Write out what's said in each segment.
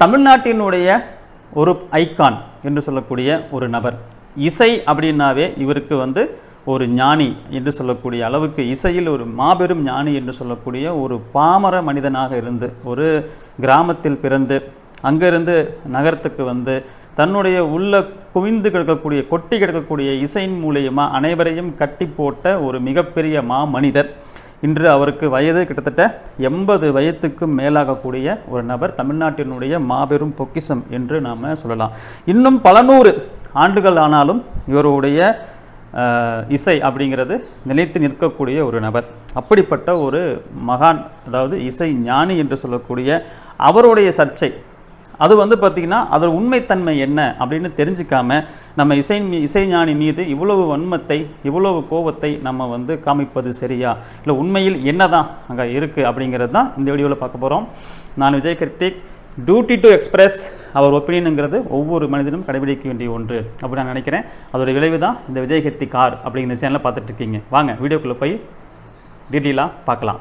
தமிழ்நாட்டினுடைய ஒரு ஐகான் என்று சொல்லக்கூடிய ஒரு நபர். இசை அப்படின்னாவே இவருக்கு வந்து ஒரு ஞானி என்று சொல்லக்கூடிய அளவுக்கு இசையில் ஒரு மாபெரும் ஞானி என்று சொல்லக்கூடிய ஒரு பாமர மனிதனாக இருந்து ஒரு கிராமத்தில் பிறந்து அங்கிருந்து நகரத்துக்கு வந்து தன்னுடைய உள்ள குவிந்து கிடக்கக்கூடிய கொட்டி கிடக்கக்கூடிய இசையின் மூலியமாக அனைவரையும் கட்டி போட்ட ஒரு மிகப்பெரிய மா மனிதர் இன்று அவருக்கு வயது கிட்டத்தட்ட எண்பது வயதுக்கும் மேலாகக்கூடிய ஒரு நபர் தமிழ்நாட்டினுடைய மாபெரும் பொக்கிஷம் என்று நாம் சொல்லலாம். இன்னும் பல நூறு ஆண்டுகள் ஆனாலும் இவருடைய இசை அப்படிங்கிறது நிலைத்து நிற்கக்கூடிய ஒரு நபர். அப்படிப்பட்ட ஒரு மகான் அதாவது இசை ஞானி என்று சொல்லக்கூடிய அவருடைய சர்ச்சை அது வந்து பார்த்திங்கன்னா அதோட உண்மைத்தன்மை என்ன அப்படின்னு தெரிஞ்சுக்காம நம்ம இசை மீ- இசைஞானி மீது இவ்வளவு வன்மத்தை இவ்வளவு கோபத்தை நம்ம வந்து காமிப்பது சரியா? இல்லை உண்மையில் என்னதான் அங்கே இருக்குது அப்படிங்கிறது தான் இந்த வீடியோவில் பார்க்க போகிறோம் நான் Vijay Krithik. Duty to express அவர் ஒப்பீனியனுங்கிறது ஒவ்வொரு மனிதனும் கடைபிடிக்க வேண்டிய ஒன்று அப்படி நான் நினைக்கிறேன். அதோட விளைவு தான் இந்த விஜய் கார் அப்படிங்கிற சேனலில் பார்த்துட்ருக்கீங்க வாங்க வீடியோக்குள்ளே போய் டீட்டெயிலாக பார்க்கலாம்.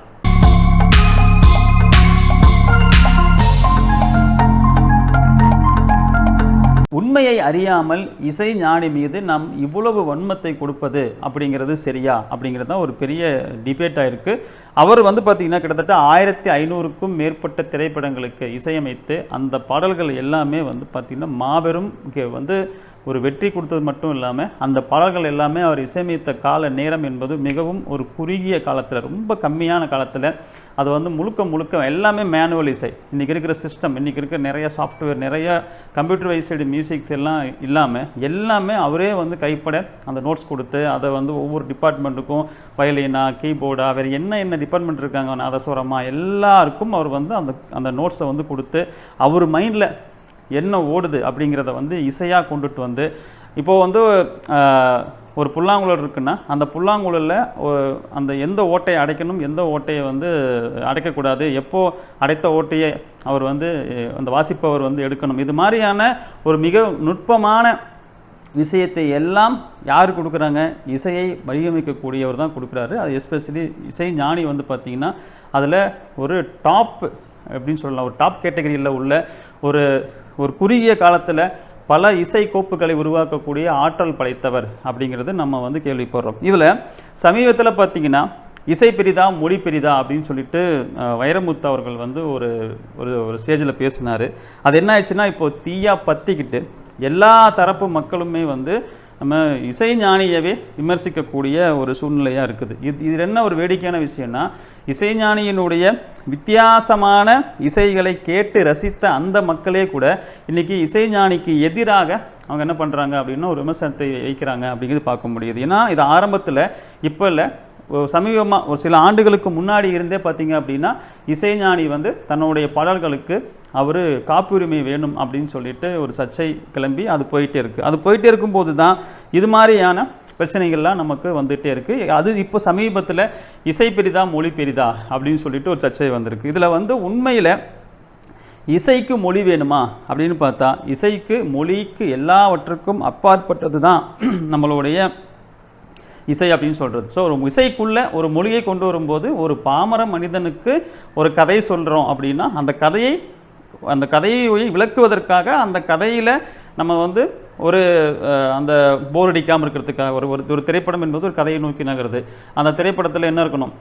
உண்மையை அறியாமல் இசை ஞானி மீது நாம் இவ்வளவு வன்மத்தை கொடுப்பது அப்படிங்கிறது சரியா அப்படிங்கிறது தான் ஒரு பெரிய டிபேட்டாக இருக்குது அவர் வந்து பார்த்திங்கன்னா கிட்டத்தட்ட ஆயிரத்தி ஐநூறுக்கும் மேற்பட்ட திரைப்படங்களுக்கு இசையமைத்து அந்த பாடல்கள் எல்லாமே வந்து பார்த்திங்கன்னா மாபெரும் வந்து ஒரு வெற்றி கொடுத்தது மட்டும் இல்லாமல் அந்த பாடல்கள் எல்லாமே அவர் இசையமைத்த கால நேரம் என்பது மிகவும் ஒரு குறுகிய காலத்தில் ரொம்ப கம்மியான காலத்தில் அது வந்து முழுக்க முழுக்க எல்லாமே மேனுவல் இசை. இன்றைக்கி இருக்கிற சிஸ்டம் இன்றைக்கி இருக்கிற நிறைய சாஃப்ட்வேர் நிறைய கம்ப்யூட்டர் வைசைடு மியூசிக்ஸ் எல்லாம் இல்லாமல் எல்லாமே அவரே வந்து கைப்பட அந்த நோட்ஸ் கொடுத்து அதை வந்து ஒவ்வொரு டிபார்ட்மெண்ட்டுக்கும் வயலினா கீபோர்டா வேறு என்ன என்ன டிபார்ட்மெண்ட் இருக்காங்க நாதஸ்வரமாக எல்லாருக்கும் அவர் வந்து அந்த அந்த நோட்ஸை வந்து கொடுத்து அவர் மைண்டில் என்ன ஓடுது அப்படிங்கிறத வந்து இசையாக கொண்டுட்டு வந்து இப்போது வந்து ஒரு புல்லாங்குழல் இருக்குன்னா அந்த புல்லாங்குழலில் அந்த எந்த ஓட்டையை அடைக்கணும் எந்த ஓட்டையை வந்து அடைக்கக்கூடாது எப்போது அடைத்த ஓட்டையை அவர் வந்து அந்த வாசிப்பவர் வந்து எடுக்கணும் இது மாதிரியான ஒரு மிக நுட்பமான விஷயத்தை எல்லாம் யார் கொடுக்குறாங்க? இசையை வடிவமைக்கக்கூடியவர் தான் கொடுக்குறாரு. அது எஸ்பெஷலி இசை ஞானி வந்து பார்த்திங்கன்னா அதில் ஒரு டாப் அப்படின்னு சொல்லலாம் ஒரு டாப் கேட்டகரியில் உள்ள ஒரு ஒரு குறுகிய காலத்தில் பல இசை கோப்புகளை உருவாக்கக்கூடிய ஆற்றல் படைத்தவர் அப்படிங்கிறது நம்ம வந்து கேள்விப்படுறோம். இதில் சமீபத்தில் பார்த்தீங்கன்னா இசை பெரிதா மொழி பெரிதா அப்படின்னு சொல்லிட்டு வைரமுத்து அவர்கள் வந்து ஒரு ஒரு ஒரு ஸ்டேஜில் பேசினார். அது என்ன ஆயிடுச்சுன்னா இப்போ தீயாக பற்றிக்கிட்டு எல்லா தரப்பு மக்களுமே வந்து நம்ம இசை ஞானியவே விமர்சிக்கக்கூடிய ஒரு சூழ்நிலையாக இருக்குது. இது இதில் என்ன ஒரு வேடிக்கையான விஷயம்னா இசைஞானியினுடைய வித்தியாசமான இசைகளை கேட்டு ரசித்த அந்த மக்களே கூட இன்றைக்கி இசைஞானிக்கு எதிராக அவங்க என்ன பண்ணுறாங்க அப்படின்னா ஒரு விமர்சனத்தை வைக்கிறாங்க அப்படிங்கிறது பார்க்க முடியுது. ஏன்னா இது ஆரம்பத்தில் இப்போ இல்லை சமீபமாக ஒரு சில ஆண்டுகளுக்கு முன்னாடி இருந்தே பார்த்தீங்க அப்படின்னா இசைஞானி வந்து தன்னுடைய பாடல்களுக்கு அவர் காப்புரிமை வேணும் அப்படின்னு சொல்லிட்டு ஒரு சர்ச்சை கிளம்பி அது போயிட்டே இருக்குது அது போயிட்டே இருக்கும்போது தான் இது மாதிரியான பிரச்சனைகள்லாம் நமக்கு வந்துகிட்டே இருக்குது அது இப்போ சமீபத்தில் இசை பெரிதா மொழி பெரிதா அப்படின்னு சொல்லிட்டு ஒரு சர்ச்சை வந்திருக்கு. இதில் வந்து உண்மையில் இசைக்கு மொழி வேணுமா அப்படின்னு பார்த்தா இசைக்கு மொழிக்கு எல்லாவற்றுக்கும் அப்பாற்பட்டது தான் நம்மளுடைய இசை அப்படின்னு சொல்கிறது ஸோ ஒரு இசைக்குள்ளே ஒரு மொழியை கொண்டு வரும்போது ஒரு பாமர மனிதனுக்கு ஒரு கதை சொல்கிறோம் அப்படின்னா அந்த கதையை அந்த கதையை விளக்குவதற்காக அந்த கதையில் நம்ம வந்து ஒரு அந்த போர் அடிக்காமல் இருக்கிறதுக்காக ஒரு ஒரு- ஒரு திரைப்படம் என்பது ஒரு கதையை நோக்கி நகருது. அந்த திரைப்படத்தில் என்ன இருக்கணும்?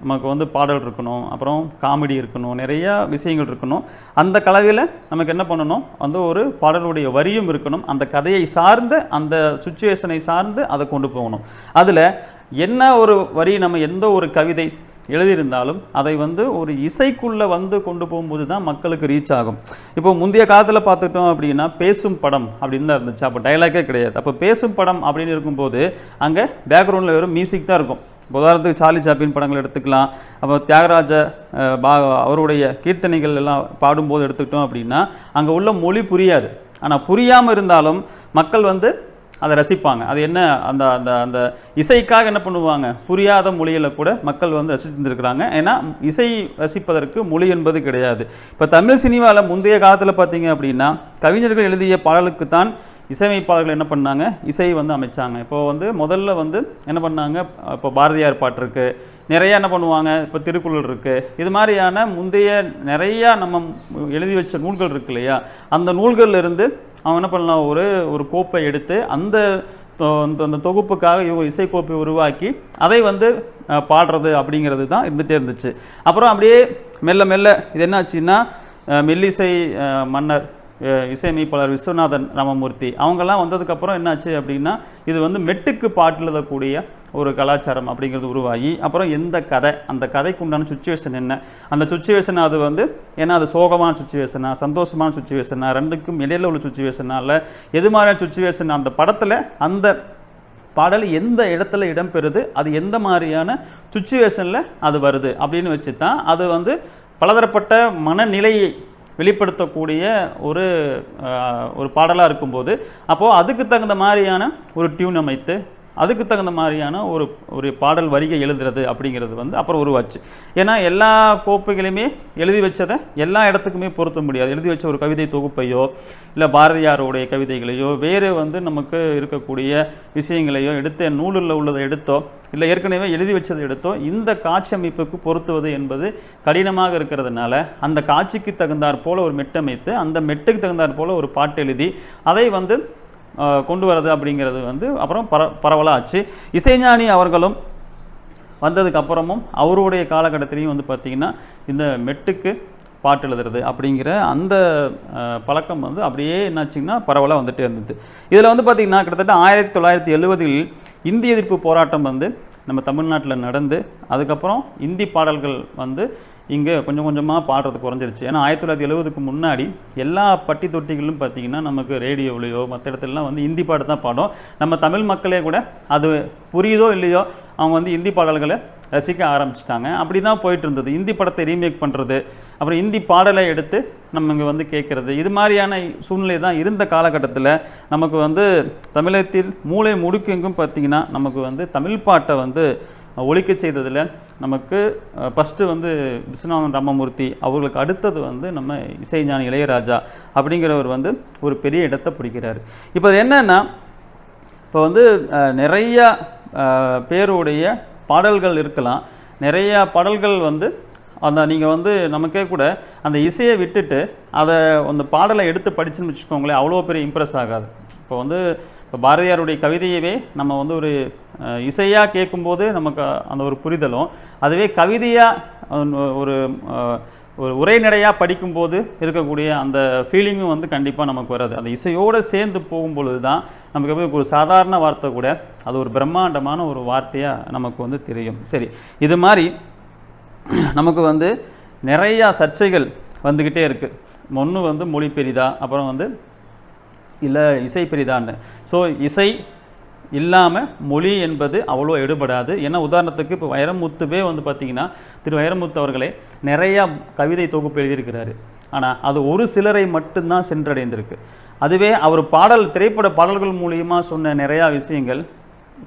நமக்கு வந்து பாடல் இருக்கணும் அப்புறம் காமெடி இருக்கணும் நிறையா விஷயங்கள் இருக்கணும். அந்த கலவையில் நமக்கு என்ன பண்ணணும்? வந்து ஒரு பாடலுடைய வரியும் இருக்கணும். அந்த கதையை சார்ந்து அந்த சுச்சுவேஷனை சார்ந்து அதை கொண்டு போகணும். அதில் என்ன ஒரு வரி நம்ம எந்த ஒரு கவிதை எழுதியிருந்தாலும் அதை வந்து ஒரு இசைக்குள்ளே வந்து கொண்டு போகும்போது தான் மக்களுக்கு ரீச் ஆகும். இப்போ முந்தைய காலத்தில் பார்த்துட்டோம் அப்படின்னா பேசும் படம் அப்படின்னு தான் இருந்துச்சு. அப்போ டைலாக்கே கிடையாது. அப்போ பேசும் படம் அப்படின்னு இருக்கும்போது அங்கே பேக்ரவுண்டில் வெறும் மியூசிக் தான் இருக்கும். உதாரணத்துக்கு சார்லி சாப்பின் படங்கள் எடுத்துக்கலாம். அப்போ தியாகராஜ பா அவருடைய கீர்த்தனைகள் எல்லாம் பாடும்போது எடுத்துக்கிட்டோம் அப்படின்னா அங்கே உள்ள மொழி புரியாது. ஆனால் புரியாமல் இருந்தாலும் மக்கள் வந்து அதை ரசிப்பாங்க. அது என்ன அந்த அந்த அந்த இசைக்காக என்ன பண்ணுவாங்க? புரியாத மொழியில் கூட மக்கள் வந்து ரசிச்சிருந்துருக்குறாங்க. ஏன்னா இசை ரசிப்பதற்கு மொழி என்பது கிடையாது. இப்போ தமிழ் சினிமாவில் முந்தைய காலத்தில் பார்த்தீங்க அப்படின்னா கவிஞர்கள் எழுதிய பாடலுக்கு தான் இசையமைப்பாளர்கள் என்ன பண்ணாங்க? இசை வந்து அமைச்சாங்க. இப்போ வந்து முதல்ல வந்து என்ன பண்ணாங்க? இப்போ பாரதியார் பாட்டு இருக்குது நிறைய என்ன பண்ணுவாங்க? இப்போ திருக்குறள் இருக்குது இது மாதிரியான முந்தைய நிறையா நம்ம எழுதி வச்ச நூல்கள் இருக்கு இல்லையா? அந்த நூல்கள்லேருந்து அவங்க என்ன பண்ணலாம்? ஒரு ஒரு கோப்பை எடுத்து அந்த தொ- அந்த- அந்த தொகுப்புக்காக இவங்க இசைக்கோப்பை உருவாக்கி அதை வந்து பாடுறது அப்படிங்கிறது தான் இருந்துகிட்டே இருந்துச்சு. அப்புறம் அப்படியே மெல்ல மெல்ல இது என்னாச்சுன்னா மெல்லிசை மன்னர் இசையமைப்பாளர் விஸ்வநாதன் ராமமூர்த்தி அவங்கெல்லாம் வந்ததுக்கப்புறம் என்னாச்சு அப்படின்னா இது வந்து மெட்டுக்கு பாட்டு எழுதக்கூடிய ஒரு கலாச்சாரம் அப்படிங்கிறது உருவாகி அப்புறம் எந்த கதை? அந்த கதைக்கு உண்டான சுச்சுவேஷன் என்ன? அந்த சுச்சுவேஷன் அது வந்து ஏன்னா அது சோகமான சுச்சுவேஷனா சந்தோஷமான சுச்சுவேஷனா ரெண்டுக்கும் இடையில உள்ள சுச்சுவேஷனா இல்லை எது மாதிரியான சுச்சுவேஷன் அந்த படத்தில் அந்த பாடல் எந்த இடத்துல இடம்பெறுது? அது எந்த மாதிரியான சுச்சுவேஷனில் அது வருது? அப்படின்னு வச்சு தான் அது வந்து பலதரப்பட்ட மனநிலையை வெளிப்படுத்தக்கூடிய ஒரு ஒரு பாடலாக இருக்கும்போது அப்போது அதுக்கு தகுந்த மாதிரியான ஒரு டியூன் அமைத்து அதுக்கு தகுந்த மாதிரியான ஒரு ஒரு பாடல் வரிகை எழுதுறது அப்படிங்கிறது வந்து அப்புறம் உருவாச்சு. ஏன்னா எல்லா கோப்பைகளையுமே எழுதி வச்சதை எல்லா இடத்துக்குமே பொருத்த முடியாது. எழுதி வச்ச ஒரு கவிதை தொகுப்பையோ இல்லை பாரதியாருடைய கவிதைகளையோ வேறு வந்து நமக்கு இருக்கக்கூடிய விஷயங்களையோ எடுத்து நூலில் உள்ளதை எடுத்தோ இல்லை ஏற்கனவே எழுதி வச்சதை எடுத்தோ இந்த காட்சி அமைப்புக்கு பொருத்துவது என்பது கடினமாக இருக்கிறதுனால அந்த காட்சிக்கு தகுந்தாற் போல ஒரு மெட்டமைத்து அந்த மெட்டுக்கு தகுந்தாற் போல ஒரு பாட்டு எழுதி அதை வந்து கொண்டு வரது அப்படிங்கிறது வந்து அப்புறம் பர பரவலாக ஆச்சு இசைஞானி அவர்களும் வந்ததுக்கப்புறமும் அவருடைய காலகட்டத்திலையும் வந்து பார்த்திங்கன்னா இந்த மெட்டுக்கு பாட்டு எழுதுறது அப்படிங்கிற அந்த பழக்கம் வந்து அப்படியே என்னாச்சுங்கன்னா பரவலாக வந்துட்டே இருந்தது. இதில் வந்து பார்த்திங்கன்னா கிட்டத்தட்ட ஆயிரத்தி தொள்ளாயிரத்தி எழுபதில் இந்தி எதிர்ப்பு போராட்டம் வந்து நம்ம தமிழ்நாட்டில் நடந்து அதுக்கப்புறம் இந்தி பாடல்கள் வந்து இங்கே கொஞ்சம் கொஞ்சமாக பாடுறது குறைஞ்சிருச்சு. ஏன்னா ஆயிரத்தி தொள்ளாயிரத்தி எழுபதுக்கு முன்னாடி எல்லா பட்டி தொட்டிகளும் பார்த்தீங்கன்னா நமக்கு ரேடியோவிலையோ மற்ற இடத்துலலாம் வந்து இந்தி பாட்டு தான் பாடும் நம்ம தமிழ் மக்களே கூட அது புரியுதோ இல்லையோ அவங்க வந்து இந்தி பாடல்களை ரசிக்க ஆரம்பிச்சிட்டாங்க. அப்படி தான் போயிட்டு இருந்தது இந்தி படத்தை ரீமேக் பண்ணுறது அப்புறம் இந்தி பாடலை எடுத்து நம்ம இங்கே வந்து கேட்குறது இது மாதிரியான சூழ்நிலை தான் இருந்த காலகட்டத்தில் நமக்கு வந்து தமிழகத்தில் மூளை முடுக்கெங்கும் பார்த்தீங்கன்னா நமக்கு வந்து தமிழ் பாட்டை வந்து ஒழிக்க செய்ததில் நமக்கு ஃபஸ்ட்டு வந்து விஸ்வநாதன் ராமமூர்த்தி அவர்களுக்கு அடுத்தது வந்து நம்ம இசைஞானி இளையராஜா அப்படிங்கிறவர் வந்து ஒரு பெரிய இடத்தை பிடிக்கிறார். இப்போ அது என்னென்னா இப்போ வந்து நிறையா பேருடைய பாடல்கள் இருக்கலாம். நிறையா பாடல்கள் வந்து அந்த நீங்கள் வந்து நமக்கே கூட அந்த இசையை விட்டுட்டு அதை அந்த பாடலை எடுத்து படிச்சுன்னு வச்சுக்கோங்களேன் அவ்வளோ பெரிய இம்ப்ரெஸ் ஆகாது. இப்போ வந்து இப்போ பாரதியாருடைய கவிதையவே நம்ம வந்து ஒரு இசையாக கேட்கும்போது நமக்கு அந்த ஒரு புரிதலும். அதுவே கவிதையாக ஒரு ஒரு உரைநடையாக படிக்கும்போது இருக்கக்கூடிய அந்த ஃபீலிங்கும் வந்து கண்டிப்பாக நமக்கு வராது. அந்த இசையோடு சேர்ந்து போகும்பொழுது தான் நமக்கு எப்படி ஒரு சாதாரண வார்த்தை கூட அது ஒரு பிரம்மாண்டமான ஒரு வார்த்தையாக நமக்கு வந்து தெரியும். சரி இது மாதிரி நமக்கு வந்து நிறையா சர்ச்சைகள் வந்துக்கிட்டே இருக்குது ஒன்று வந்து மொழி பெரிதா அப்புறம் வந்து இல்லை இசை பெரிதான்னு. ஸோ இசை இல்லாமல் மொழி என்பது அவ்வளோ எடுபடாது. ஏன்னா உதாரணத்துக்கு இப்போ வைரமுத்துவே வந்து பார்த்திங்கன்னா திரு வைரமுத்து அவர்களே நிறையா கவிதை தொகுப்பு எழுதியிருக்கிறாரு. ஆனால் அது ஒரு சிலரை மட்டும்தான் சென்றடைந்திருக்கு. அதுவே அவர் பாடல் திரைப்பட பாடல்கள் மூலியமாக சொன்ன நிறையா விஷயங்கள்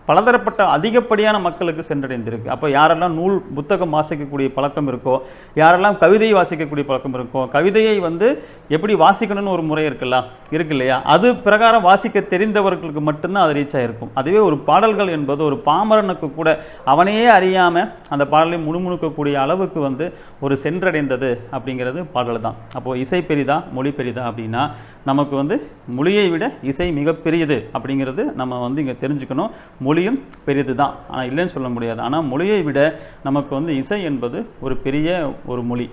பலதரப்பட்ட அதிகப்படியான மக்களுக்கு சென்றடைந்திருக்கு. அப்போ யாரெல்லாம் நூல் புத்தகம் வாசிக்கக்கூடிய பழக்கம் இருக்கோ யாரெல்லாம் கவிதையை வாசிக்கக்கூடிய பழக்கம் இருக்கோ கவிதையை வந்து எப்படி வாசிக்கணும்னு ஒரு முறை இருக்குல்ல இருக்கு இல்லையா? அது பிரகாரம் வாசிக்க தெரிந்தவர்களுக்கு மட்டும்தான் அது ரீச் ஆகிருக்கும் அதுவே ஒரு பாடல்கள் என்பது ஒரு பாமரனுக்கு கூட அவனையே அறியாமல் அந்த பாடலை முணுமுணுக்கக்கூடிய அளவுக்கு வந்து ஒரு சென்றடைந்தது அப்படிங்கிறது பாடல் தான் அப்போது இசை பெரிதா மொழி பெரிதா அப்படின்னா நமக்கு வந்து மொழியை விட இசை மிகப்பெரியது அப்படிங்கிறது நம்ம வந்து இங்கே தெரிஞ்சுக்கணும். மொழியும் பெரியது தான் ஆனால் இல்லைன்னு சொல்ல முடியாது. ஆனால் மொழியை விட நமக்கு வந்து இசை என்பது ஒரு பெரிய ஒரு மொழி.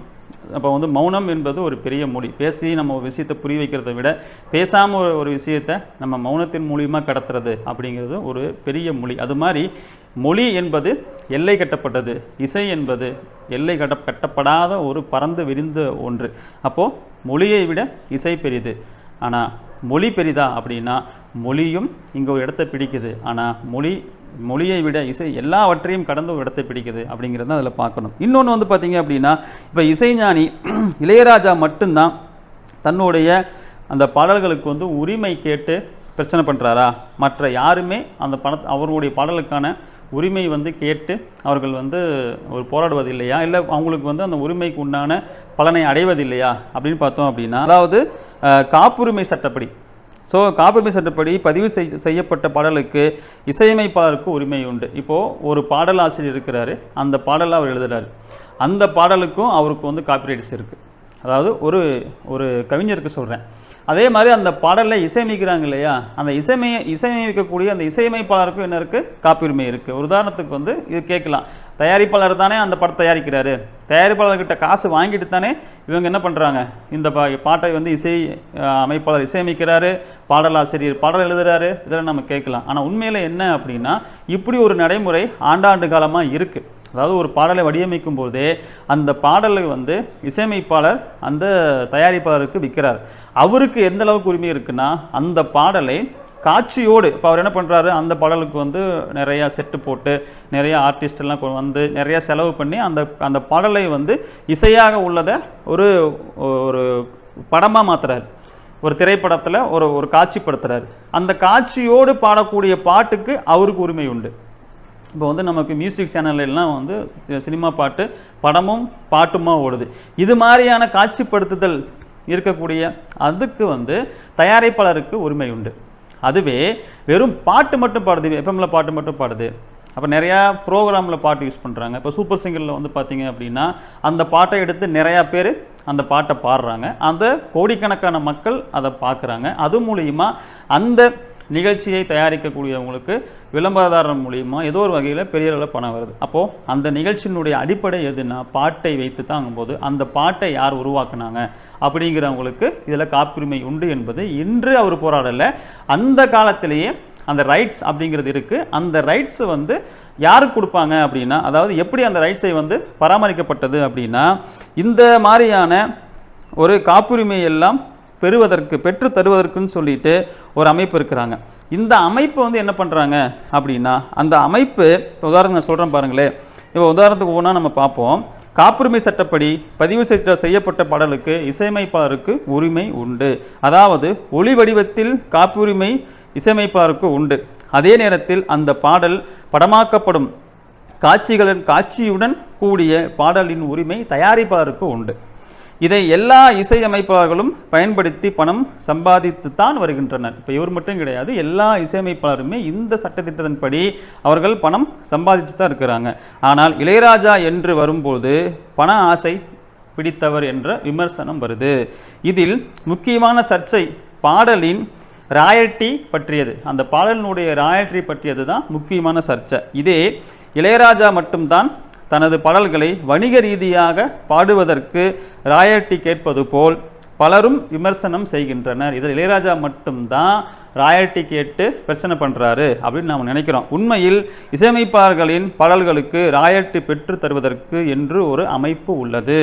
அப்போ வந்து மௌனம் என்பது ஒரு பெரிய மொழி. பேசி நம்ம ஒரு விஷயத்தை புரிய வைக்கிறத விட பேசாமல் ஒரு ஒரு விஷயத்தை நம்ம மௌனத்தின் மூலியமாக கடத்துறது அப்படிங்கிறது ஒரு பெரிய மொழி. அது மாதிரி மொழி என்பது எல்லை கட்டப்பட்டது. இசை என்பது எல்லை கட்ட கட்டப்படாத ஒரு பறந்து விரிந்த ஒன்று. அப்போது மொழியை விட இசை பெரியது. ஆனால் மொழி பெரிதா அப்படின்னா மொழியும் இங்கே ஒரு இடத்தை பிடிக்குது. ஆனால் மொழி மொழியை விட இசை எல்லாவற்றையும் கடந்து ஒரு இடத்தை பிடிக்குது அப்படிங்கிறத அதில் பார்க்கணும். இன்னொன்று வந்து பார்த்தீங்க அப்படின்னா இப்போ இசைஞானி இளையராஜா மட்டும்தான் தன்னுடைய அந்த பாடல்களுக்கு வந்து உரிமை கேட்டு பிரச்சனை பண்ணுறாரா மற்ற யாருமே அந்த பண அவர்களுடைய பாடலுக்கான உரிமை வந்து கேட்டு அவர்கள் வந்து ஒரு போராடுவது இல்லையா இல்லை அவங்களுக்கு வந்து அந்த உரிமைக்கு உண்டான பலனை அடைவதில்லையா? அப்படின்னு பார்த்தோம் அப்படின்னா அதாவது காப்புரிமை சட்டப்படி. ஸோ காப்புரிமை சட்டப்படி பதிவு செய் செய்யப்பட்ட பாடலுக்கு இசையமைப்பாளருக்கு உரிமை உண்டு. இப்போது ஒரு பாடல் ஆசிரியர் இருக்கிறாரு. அந்த பாடலை அவர் எழுதுகிறாரு அந்த பாடலுக்கும் அவருக்கு வந்து காப்பிரைட்ஸ் இருக்குது அதாவது ஒரு ஒரு கவிஞருக்கு சொல்கிறேன் அதே மாதிரி அந்த பாடலை இசையமைக்கிறாங்க இல்லையா? அந்த இசைமை இசையமைக்கக்கூடிய அந்த இசையமைப்பாளருக்கும் என்ன இருக்குது காப்புரிமை இருக்குது ஒரு உதாரணத்துக்கு வந்து இது கேட்கலாம். தயாரிப்பாளர் தானே அந்த படம் தயாரிக்கிறாரு. தயாரிப்பாளர்கிட்ட காசு வாங்கிட்டு தானே இவங்க என்ன பண்ணுறாங்க இந்த பா பாட்டை வந்து இசை அமைப்பாளர் இசையமைக்கிறாரு பாடலாசிரியர் பாடல் எழுதுகிறாரு இதெல்லாம் நம்ம கேட்கலாம். ஆனால் உண்மையில் என்ன அப்படின்னா இப்படி ஒரு நடைமுறை ஆண்டாண்டு காலமாக இருக்குது அதாவது ஒரு பாடலை வடிவமைக்கும் போதே அந்த பாடலை வந்து இசையமைப்பாளர் அந்த தயாரிப்பாளருக்கு விற்கிறார். அவருக்கு எந்த அளவுக்கு உரிமை இருக்குன்னா அந்த பாடலை காட்சியோடு இப்போ அவர் என்ன பண்ணுறாரு அந்த பாடலுக்கு வந்து நிறையா செட்டு போட்டு நிறைய ஆர்டிஸ்டெல்லாம் வந்து நிறையா செலவு பண்ணி அந்த அந்த பாடலை வந்து இசையாக உள்ளதை ஒரு ஒரு படமாக மாற்றுறாரு ஒரு திரைப்படத்தில் ஒரு ஒரு காட்சிப்படுத்துகிறாரு அந்த காட்சியோடு பாடக்கூடிய பாட்டுக்கு அவருக்கு உரிமை உண்டு. இப்போ வந்து நமக்கு மியூசிக் சேனல்லாம் வந்து சினிமா பாட்டு படமும் பாட்டுமா ஓடுது. இது மாதிரியான காட்சிப்படுத்துதல் இருக்கக்கூடிய அதுக்கு வந்து தயாரிப்பாளருக்கு உரிமை உண்டு. அதுவே வெறும் பாட்டு மட்டும் பாடுது எஃப்எம்மில் பாட்டு மட்டும் பாடுது. அப்போ நிறையா ப்ரோக்ராமில் பாட்டு யூஸ் பண்ணுறாங்க இப்போ சூப்பர் சிங்கரில் வந்து பார்த்திங்க அப்படின்னா அந்த பாட்டை எடுத்து நிறையா பேர் அந்த பாட்டை பாடுறாங்க. அந்த கோடிக்கணக்கான மக்கள் அதை பார்க்குறாங்க. அது மூலியமா அந்த நிகழ்ச்சியை தயாரிக்கக்கூடியவங்களுக்கு விளம்பரதாரர் மூலியமா ஏதோ ஒரு வகையில் பெரிய அளவில் பணம் வருது. அப்போது அந்த நிகழ்ச்சியினுடைய அடிப்படை எதுனா பாட்டை வைத்து தாங்கும்போது அந்த பாட்டை யார் உருவாக்குனாங்க அப்படிங்கிறவங்களுக்கு இதில் காப்புரிமை உண்டு என்பது இன்று அவர் போராடலை. அந்த காலத்திலேயே அந்த ரைட்ஸ் அப்படிங்கிறது இருக்குது அந்த ரைட்ஸ் வந்து யாருக்கு கொடுப்பாங்க அப்படின்னா அதாவது எப்படி அந்த ரைட்ஸை வந்து பராமரிக்கப்பட்டது அப்படின்னா இந்த மாதிரியான ஒரு காப்புரிமை எல்லாம் பெறுவதற்கு பெற்று தருவதற்குன்னு சொல்லிட்டு ஒரு அமைப்பு இருக்கிறாங்க. இந்த அமைப்பு வந்து என்ன பண்ணுறாங்க அப்படின்னா அந்த அமைப்பு இப்போ உதாரணம் நான் சொல்கிறேன் பாருங்களேன். இப்போ உதாரணத்துக்கு ஒவ்வொன்றா நம்ம பார்ப்போம். காப்புரிமை சட்டப்படி பதிவு செய்ய செய்யப்பட்ட பாடலுக்கு இசையமைப்பாளருக்கு உரிமை உண்டு. அதாவது ஒளி வடிவத்தில் காப்புரிமை இசையமைப்பாளருக்கு உண்டு. அதே நேரத்தில் அந்த பாடல் படமாக்கப்படும் காட்சிகளின் காட்சியுடன் கூடிய பாடலின் உரிமை தயாரிப்பாளருக்கு உண்டு. இதை எல்லா இசையமைப்பாளர்களும் பயன்படுத்தி பணம் சம்பாதித்து தான் வருகின்றனர். இப்போ இவர் மட்டும் கிடையாது எல்லா இசையமைப்பாளருமே இந்த சட்டத்திட்டத்தின்படி அவர்கள் பணம் சம்பாதிச்சு தான் இருக்கிறாங்க. ஆனால் இளையராஜா என்று வரும்போது பண ஆசை பிடித்தவர் என்ற விமர்சனம் வருது. இதில் முக்கியமான சர்ச்சை பாடலின் ராயல்டி பற்றியது. அந்த பாடலினுடைய ராயல்டி பற்றியது தான் முக்கியமான சர்ச்சை. இதே இளையராஜா மட்டும்தான் தனது பாடல்களை வணிக ரீதியாக பாடுவதற்கு ராயல்டி கேட்பது போல் பலரும் விமர்சனம் செய்கின்றனர். இதில் இளையராஜா மட்டும்தான் ராயல்டி கேட்டு பிரச்சனை பண்ணுறாரு அப்படின்னு நாம் நினைக்கிறோம். உண்மையில் இசையமைப்பாளர்களின் பாடல்களுக்கு ராயல்டி பெற்று தருவதற்கு என்று ஒரு அமைப்பு உள்ளது.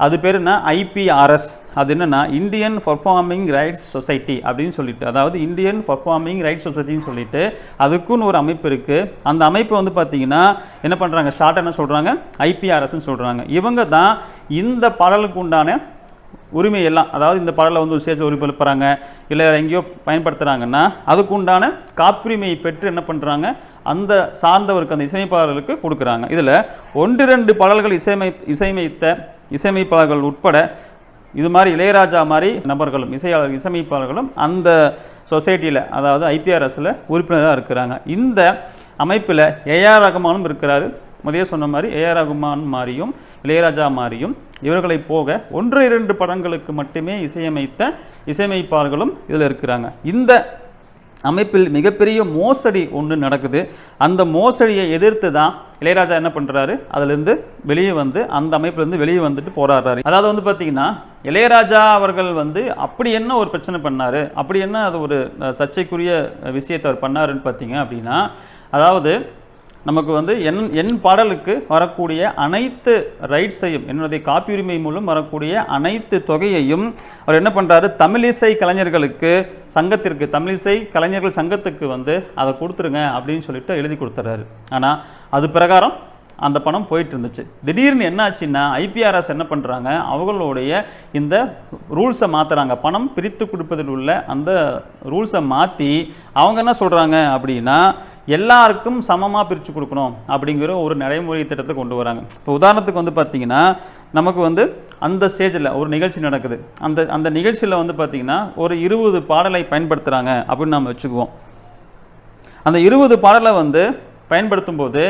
அது பேர் என்ன? ஐபிஆர்எஸ் அது என்னென்னா இந்தியன் பர்ஃபார்மிங் ரைட்ஸ் சொசைட்டி அப்படின்னு சொல்லிட்டு அதாவது இந்தியன் பர்ஃபார்மிங் ரைட்ஸ் சொசைட்டின்னு சொல்லிட்டு அதுக்குன்னு ஒரு அமைப்பு இருக்குது அந்த அமைப்பு வந்து பார்த்திங்கன்னா என்ன பண்ணுறாங்க ஷார்ட் என்ன சொல்கிறாங்க ஐபிஆர்எஸ்ன்னு சொல்கிறாங்க இவங்க தான் இந்த பாடலுக்கு உண்டான உரிமை எல்லாம் அதாவது இந்த பாடலை வந்து ஒரு உரிமை ஒளிபரப்புறாங்க இல்லை எங்கேயோ பயன்படுத்துகிறாங்கன்னா அதுக்கு உண்டான காப்புரிமையை பெற்று என்ன பண்ணுறாங்க அந்த சார்ந்தவருக்கு அந்த இசையமைப்பாளர்களுக்கு கொடுக்குறாங்க. இதில் ஒன்று ரெண்டு பாடல்கள் இசையமை இசையமைத்த இசையமைப்பாளர்கள் உட்பட இது மாதிரி இளையராஜா மாதிரி நபர்களும் இசையாளர் இசையமைப்பாளர்களும் அந்த சொசைட்டியில் அதாவது ஐபிஆர்எஸில் உறுப்பினராக இருக்கிறாங்க. இந்த அமைப்பில் ஏஆர் ரகுமானும் இருக்கிறாரு. முதலே சொன்ன மாதிரி ஏஆர் ரகுமான் மாதிரியும் இளையராஜா மாதிரியும் இவர்களை போக ஒன்று இரண்டு படங்களுக்கு மட்டுமே இசையமைத்த இசையமைப்பாளர்களும் இதில் இருக்கிறாங்க. இந்த அமைப்பில் மிகப்பெரிய மோசடி ஒன்று நடக்குது. அந்த மோசடியை எதிர்த்து தான் இளையராஜா என்ன பண்ணுறாரு அதுலேருந்து வெளியே வந்து அந்த அமைப்புலேருந்து வெளியே வந்துட்டு போராடுறாரு. அதாவது வந்து பார்த்தீங்கன்னா இளையராஜா அவர்கள் வந்து அப்படி என்ன ஒரு பிரச்சனை பண்ணார்? அப்படி என்ன அது ஒரு சர்ச்சைக்குரிய விஷயத்தை அவர் பண்ணாருன்னு பார்த்தீங்க அப்படின்னா அதாவது நமக்கு வந்து என் என் பாடலுக்கு வரக்கூடிய அனைத்து ரைட்ஸையும் என்னுடைய காப்பியுரிமை மூலம் வரக்கூடிய அனைத்து தொகையையும் அவர் என்ன பண்ணுறாரு தமிழிசை கலைஞர்களுக்கு சங்கத்திற்கு தமிழிசை கலைஞர்கள் சங்கத்துக்கு வந்து அதை கொடுத்துருங்க அப்படின்னு சொல்லிட்டு எழுதி கொடுத்துறாரு. ஆனால் அது பிரகாரம் அந்த பணம் போயிட்டு இருந்துச்சு திடீர்னு என்ன ஆச்சுன்னா ஐபிஆர்எஸ் என்ன பண்ணுறாங்க அவங்களுடைய இந்த ரூல்ஸை மாற்றுறாங்க பணம் பிரித்து கொடுப்பதில் உள்ள அந்த ரூல்ஸை மாற்றி அவங்க என்ன சொல்கிறாங்க அப்படின்னா எல்லாருக்கும் சமமாக பிரித்து கொடுக்கணும் அப்படிங்கிற ஒரு நடைமுறை திட்டத்தை கொண்டு வராங்க. இப்போ உதாரணத்துக்கு வந்து பார்த்தீங்கன்னா நமக்கு வந்து அந்த ஸ்டேஜில் ஒரு நிகழ்ச்சி நடக்குது. அந்த அந்த நிகழ்ச்சியில் வந்து பார்த்தீங்கன்னா ஒரு இருபது பாடலை பயன்படுத்துகிறாங்க அப்படின்னு நம்ம வச்சுக்குவோம். அந்த இருபது பாடலை வந்து பயன்படுத்தும் போது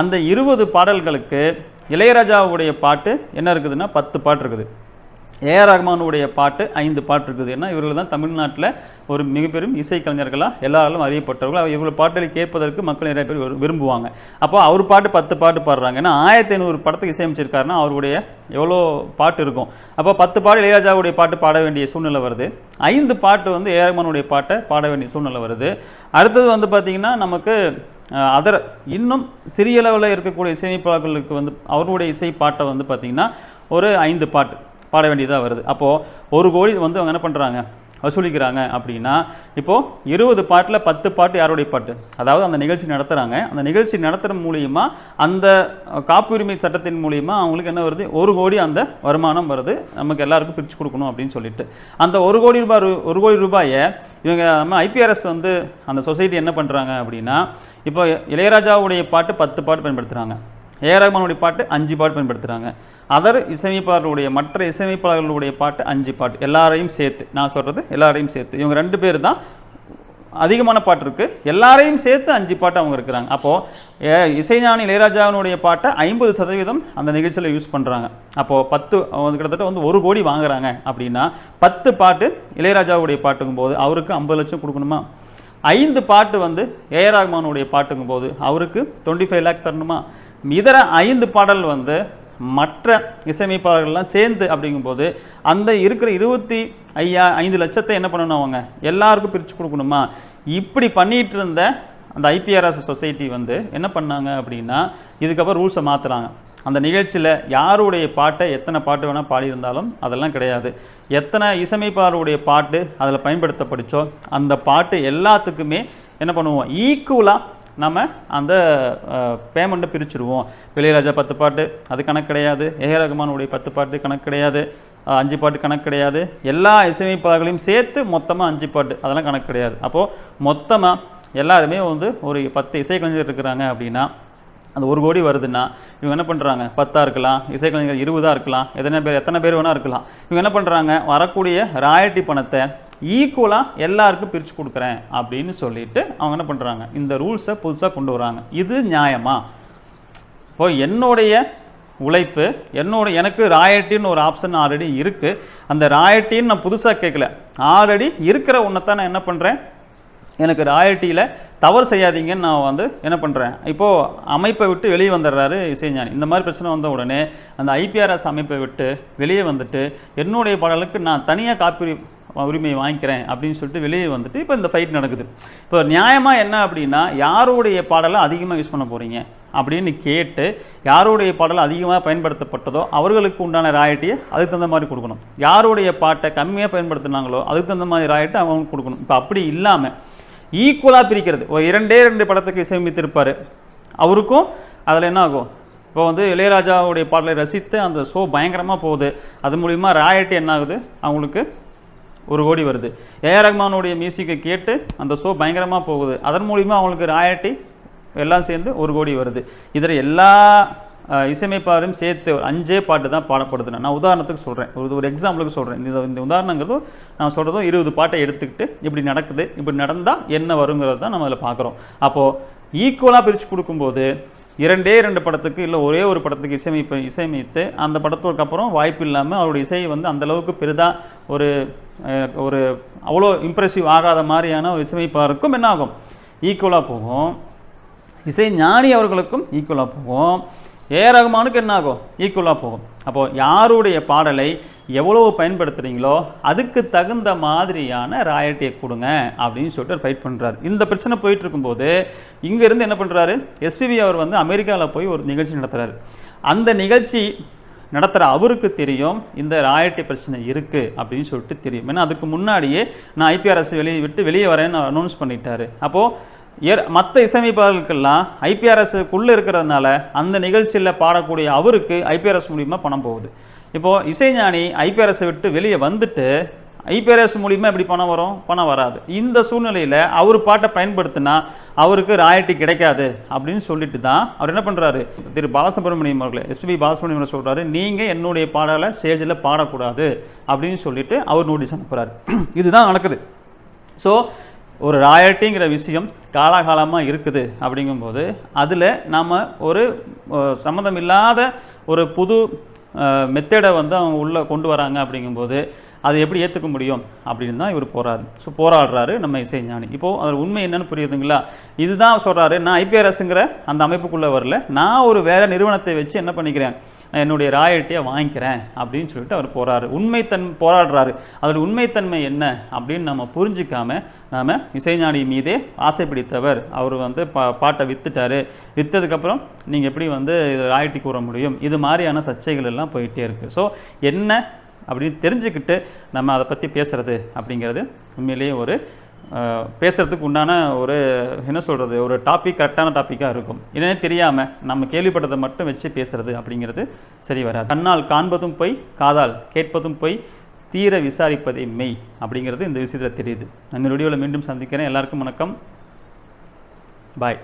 அந்த இருபது பாடல்களுக்கு இளையராஜாவுடைய பாட்டு என்ன இருக்குதுன்னா பத்து பாட்டு இருக்குது. ஏஆர் ரஹ்மானுடைய பாட்டு ஐந்து பாட்டு இருக்குது. ஏன்னா இவர்கள் தான் தமிழ்நாட்டில் ஒரு மிகப்பெரும் இசைக்கலைஞர்களாக எல்லாராலும் அறியப்பட்டவர்கள். அவர் இவர்கள் பாட்டலை கேட்பதற்கு மக்கள் நிறைய பேர் விரும்புவாங்க. அப்போ அவர் பாட்டு பத்து பாட்டு பாடுறாங்க. ஏன்னா ஆயிரத்தி ஐநூறு படத்துக்கு இசையமைச்சிருக்காருன்னா அவருடைய எவ்வளோ பாட்டு இருக்கும். அப்போ பத்து பாட்டு இளையராஜாவுடைய பாட்டு பாட வேண்டிய சூழ்நிலை வருது. ஐந்து பாட்டு வந்து ஏஆர் ரஹ்மானுடைய பாட்டை பாட வேண்டிய சூழ்நிலை வருது. அடுத்தது வந்து பார்த்திங்கன்னா நமக்கு அதர் இன்னும் சிறிய அளவில் இருக்கக்கூடிய இசையமைப்பாளர்களுக்கு வந்து அவருடைய இசை பாட்டை வந்து பார்த்திங்கன்னா ஒரு ஐந்து பாட்டு. பாட வேண்டியதாக வருது. அப்போது ஒரு கோடி வந்து அவங்க என்ன பண்ணுறாங்க வசூலிக்கிறாங்க அப்படின்னா இப்போது இருபது பாட்டில் பத்து பாட்டு யாருடைய பாட்டு? அதாவது அந்த நிகழ்ச்சி நடத்துகிறாங்க அந்த நிகழ்ச்சி நடத்துகிற மூலியமாக அந்த காப்புரிமை சட்டத்தின் மூலிமா அவங்களுக்கு என்ன வருது? ஒரு கோடி அந்த வருமானம் வருது. நமக்கு எல்லாருக்கும் பிரித்து கொடுக்கணும் அப்படின்னு சொல்லிட்டு. அந்த ஒரு கோடி ரூபாய் ஒரு கோடி ரூபாயை இவங்க நம்ம ஐபிஆர்எஸ் வந்து அந்த சொசைட்டி என்ன பண்ணுறாங்க அப்படின்னா இப்போ இளையராஜாவுடைய பாட்டு பத்து பாட்டு பயன்படுத்துகிறாங்க ஏஆர் ரஹ்மானுடைய பாட்டு அஞ்சு பாட்டு பயன்படுத்துகிறாங்க அதர் இசையமைப்பாளர்களுடைய மற்ற இசையமைப்பாளர்களுடைய பாட்டு அஞ்சு பாட்டு எல்லாரையும் சேர்த்து நான் சொல்கிறது எல்லாரையும் சேர்த்து. இவங்க ரெண்டு பேர் தான் அதிகமான பாட்டு இருக்குது எல்லாரையும் சேர்த்து அஞ்சு பாட்டு அவங்க இருக்கிறாங்க. அப்போது இசைஞானி இளையராஜாவினுடைய பாட்டை ஐம்பது சதவீதம் அந்த நிகழ்ச்சியில் யூஸ் பண்ணுறாங்க அப்போது பத்து கிட்டத்தட்ட வந்து ஒரு கோடி வாங்குறாங்க அப்படின்னா பத்து பாட்டு இளையராஜாவுடைய பாட்டுங்கும் போது அவருக்கு ஐம்பது லட்சம் கொடுக்கணுமா? ஐந்து பாட்டு வந்து ஏஆர் ரஹ்மானுடைய பாட்டுங்கும் போது அவருக்கு டுவெண்ட்டி ஃபைவ் லேக் தரணுமா? இதர ஐந்து பாடல் வந்து மற்ற இசையமைப்பாளர்கள்லாம் சேர்ந்து அப்படிங்கும்போது அந்த இருக்கிற இருபத்தி ஐயா ஐந்து லட்சத்தை என்ன பண்ணணும் அவங்க? எல்லாருக்கும் பிரித்து கொடுக்கணுமா? இப்படி பண்ணிட்டு இருந்த அந்த ஐபிஆர்எஸ் சொசைட்டி வந்து என்ன பண்ணாங்க அப்படின்னா இதுக்கப்புறம் ரூல்ஸை மாற்றுறாங்க அந்த நிகழ்ச்சியில் யாருடைய பாட்டை எத்தனை பாட்டு வேணால் பாடியிருந்தாலும் அதெல்லாம் கிடையாது. எத்தனை இசையமைப்பாளருடைய பாட்டு அதில் பயன்படுத்தப்படுச்சோ அந்த பாட்டு எல்லாத்துக்குமே என்ன பண்ணுவோம் ஈக்குவலாக நம்ம அந்த பேமெண்ட்டை பிரிச்சுருவோம். இளையராஜா பத்து பாட்டு அது கணக்கு கிடையாது. ஏஆர் ரகுமானுடைய பத்து பாட்டு கணக்கு கிடையாது. அஞ்சு பாட்டு கணக்கு கிடையாது. எல்லா இசையமைப்பாளர்களையும் சேர்த்து மொத்தமாக அஞ்சு பாட்டு அதெல்லாம் கணக்கு கிடையாது. அப்போது மொத்தமாக எல்லாருமே வந்து ஒரு பத்து இசைக்கலைஞர் இருக்கிறாங்க அப்படின்னா அந்த ஒரு கோடி வருதுன்னா இவங்க என்ன பண்ணுறாங்க பத்தாக இருக்கலாம் இசைக்கலைஞர்கள் இருபதாக இருக்கலாம் எத்தனை பேர் எத்தனை பேர் வேணால் இருக்கலாம். இவங்க என்ன பண்ணுறாங்க வரக்கூடிய ராயல்ட்டி பணத்தை ஈக்குவலாக எல்லாருக்கும் பிரித்து கொடுக்குறேன் அப்படின்னு சொல்லிட்டு அவங்க என்ன பண்ணுறாங்க இந்த ரூல்ஸை புதுசாக கொண்டு வராங்க. இது நியாயமா? இப்போ என்னுடைய உழைப்பு என்னோட எனக்கு ராயல்ட்டின்னு ஒரு ஆப்ஷன் ஆல்ரெடி இருக்குது அந்த ராயல்ட்டின்னு நான் புதுசாக கேட்கல ஆல்ரெடி இருக்கிற ஒன்றை தான் நான் என்ன பண்ணுறேன் எனக்கு ராயல்ட்டியில் தவறு செய்யாதீங்கன்னு நான் வந்து என்ன பண்ணுறேன் இப்போது அமைப்பை விட்டு வெளியே வந்துடுறாரு இசைஞானி. இந்த மாதிரி பிரச்சனை வந்த உடனே அந்த ஐபிஆர்எஸ் அமைப்பை விட்டு வெளியே வந்துட்டு என்னுடைய பாடலுக்கு நான் தனியாக காப்பி உரிமையை வாங்கிக்கிறேன் அப்படின்னு சொல்லிட்டு வெளியே வந்துட்டு இப்போ இந்த ஃபைட் நடக்குது. இப்போ நியாயமாக என்ன அப்படின்னா யாருடைய பாடலை அதிகமாக யூஸ் பண்ண போகிறீங்க அப்படின்னு கேட்டு யாருடைய பாடல் அதிகமாக பயன்படுத்தப்பட்டதோ அவர்களுக்கு உண்டான ராயட்டியை அதுக்கு தகுந்த மாதிரி கொடுக்கணும். யாருடைய பாட்டை கம்மியாக பயன்படுத்தினாங்களோ அதுக்கு தகுந்த மாதிரி ராயட்டை அவங்களுக்கு கொடுக்கணும். இப்போ அப்படி இல்லாமல் ஈக்குவலாக பிரிக்கிறது. ஒரு இரண்டே ரெண்டு படத்துக்கு இசையமைத்திருப்பார் அவருக்கும் அதில் என்ன ஆகும்? இப்போ வந்து இளையராஜாவுடைய பாடலை ரசித்து அந்த ஷோ பயங்கரமாக போகுது. அது மூலிமா ராயட்டி என்ன ஆகுது? அவங்களுக்கு ஒரு கோடி வருது. ஏஆர் ரஹ்மானுடைய மியூசிக்கை கேட்டு அந்த ஷோ பயங்கரமாக போகுது. அதன் மூலிமா அவங்களுக்கு ராயட்டி எல்லாம் சேர்ந்து ஒரு கோடி வருது. இதில் எல்லா இசையமைப்பாளரும் சேர்த்து ஒரு அஞ்சே பாட்டு தான் பாடப்படுது. நான் உதாரணத்துக்கு சொல்கிறேன் ஒரு ஒரு எக்ஸாம்பிளுக்கு சொல்கிறேன் இந்த இந்த உதாரணங்கிறதும் நான் சொல்கிறதும் இருபது பாட்டை எடுத்துக்கிட்டு இப்படி நடக்குது. இப்படி நடந்தால் என்ன வருங்கிறது தான் நம்ம அதில் பார்க்குறோம். அப்போது ஈக்குவலாக பிரித்து கொடுக்கும்போது இரண்டே ரெண்டு படத்துக்கு இல்லை ஒரே ஒரு படத்துக்கு இசையமைப்பு இசையமைத்து அந்த படத்துக்கு அப்புறம் வாய்ப்பு இல்லாமல் அவருடைய இசை வந்து அந்தளவுக்கு பெரிதாக ஒரு ஒரு அவ்வளோ இம்ப்ரெசிவ் ஆகாத மாதிரியான ஒரு இசையமைப்பாருக்கும் என்ன ஆகும்? ஈக்குவலாக போகும். இசை ஞானி அவர்களுக்கும் ஈக்குவலாக போகும். ஏ ரகுமானுக்கு என்ன ஆகும் ஈக்குவலாக போகும். அப்போது யாருடைய பாடலை எவ்வளவு பயன்படுத்துகிறீங்களோ அதுக்கு தகுந்த மாதிரியான ராயட்டியை கொடுங்க அப்படின்னு சொல்லிட்டு ஃபைட் பண்ணுறாரு இந்த பிரச்சனை போயிட்டு இருக்கும்போது இங்கேருந்து என்ன பண்ணுறாரு எஸ்பிபி அவர் வந்து அமெரிக்காவில் போய் ஒரு நிகழ்ச்சி நடத்துகிறாரு அந்த நிகழ்ச்சி நடத்துகிற அவருக்கு தெரியும் இந்த ராயட்டி பிரச்சனை இருக்குது அப்படின்னு சொல்லிட்டு தெரியும். ஏன்னா அதுக்கு முன்னாடியே நான் ஐபிஆர்எஸ் வெளியே விட்டு வெளியே வரேன்னு அனௌன்ஸ் பண்ணிட்டாரு. அப்போது ஏர் மற்ற இசையமைப்பாளர்களுக்கெல்லாம் ஐபிஆர்எஸ்க்குள்ளே இருக்கிறதுனால அந்த நிகழ்ச்சியில் பாடக்கூடிய அவருக்கு ஐபிஆர்எஸ் மூலிமா பணம் போகுது. இப்போது இசைஞானி ஐபிஆர்எஸை விட்டு வெளியே வந்துட்டு ஐபிஆர்எஸ் மூலிமா எப்படி பணம் வரும்? பணம் வராது. இந்த சூழ்நிலையில் அவர் பாட்டை பயன்படுத்தினா அவருக்கு ராயட்டி கிடைக்காது அப்படின்னு சொல்லிட்டு தான் அவர் என்ன பண்ணுறாரு திரு பாலசுப்ரமணியம் அவர்களே எஸ்பிபி பாலசுப்ரமணியம் அவர்கள் சொல்கிறாரு நீங்கள் என்னுடைய பாடலை ஸ்டேஜில் பாடக்கூடாது அப்படின்னு சொல்லிட்டு அவர் நோட்டீஸ் அனுப்புகிறாரு இதுதான் நடக்குது. ஸோ ஒரு ராயல்ட்டிங்கிற விஷயம் காலாகாலமாக இருக்குது அப்படிங்கும்போது அதில் நாம் ஒரு சம்மந்தம் இல்லாத ஒரு புது மெத்தடை வந்து அவங்க உள்ளே கொண்டு வராங்க அப்படிங்கும்போது அதை எப்படி ஏற்றுக்க முடியும் அப்படின்னு தான் இவர் போறாரு. ஸோ போராடுறாரு நம்ம இசைஞானி. இப்போது அதில் உண்மை என்னென்னு புரியுதுங்களா? இதுதான் சொல்கிறாரு நான் ஐபிஆர்எஸ்ங்கிற அந்த அமைப்புக்குள்ளே வரல. நான் ஒரு வேறு நிறுவனத்தை வச்சு என்ன பண்ணிக்கிறேன்? நான் என்னுடைய ராயல்ட்டியை வாங்கிக்கிறேன் அப்படின்னு சொல்லிட்டு அவர் போகிறாரு உண்மைத்தன் போராடுறாரு. அதில் உண்மைத்தன்மை என்ன அப்படின்னு நம்ம புரிஞ்சிக்காம நாம் இசைஞானி மீதே ஆசை பிடித்தவர் அவர் வந்து பா பாட்டை வித்துட்டாரு. விற்றதுக்கப்புறம் நீங்கள் எப்படி வந்து இது ராயல்ட்டி கூற முடியும்? இது மாதிரியான சர்ச்சைகள் எல்லாம் போயிட்டே இருக்குது ஸோ என்ன அப்படின்னு தெரிஞ்சுக்கிட்டு நம்ம அதை பற்றி பேசுகிறது அப்படிங்கிறது உண்மையிலேயே ஒரு பேசுகிறதுக்கு பேசுறதுக்கு உண்டான ஒரு என்ன சொல்கிறது ஒரு டாபிக் கரெக்டான டாப்பிக்காக இருக்கும். என்னன்னே தெரியாமல் நம்ம கேள்விப்பட்டதை மட்டும் வச்சு பேசுகிறது அப்படிங்கிறது சரி வராது. கண்ணால் காண்பதும் பொய் காதால் கேட்பதும் பொய் தீர விசாரிப்பதே மெய் அப்படிங்கிறது இந்த விஷயத்தில் தெரியுது. நான் இந்த வீடியோவில் மீண்டும் சந்திக்கிறேன். எல்லாருக்கும் வணக்கம். பாய்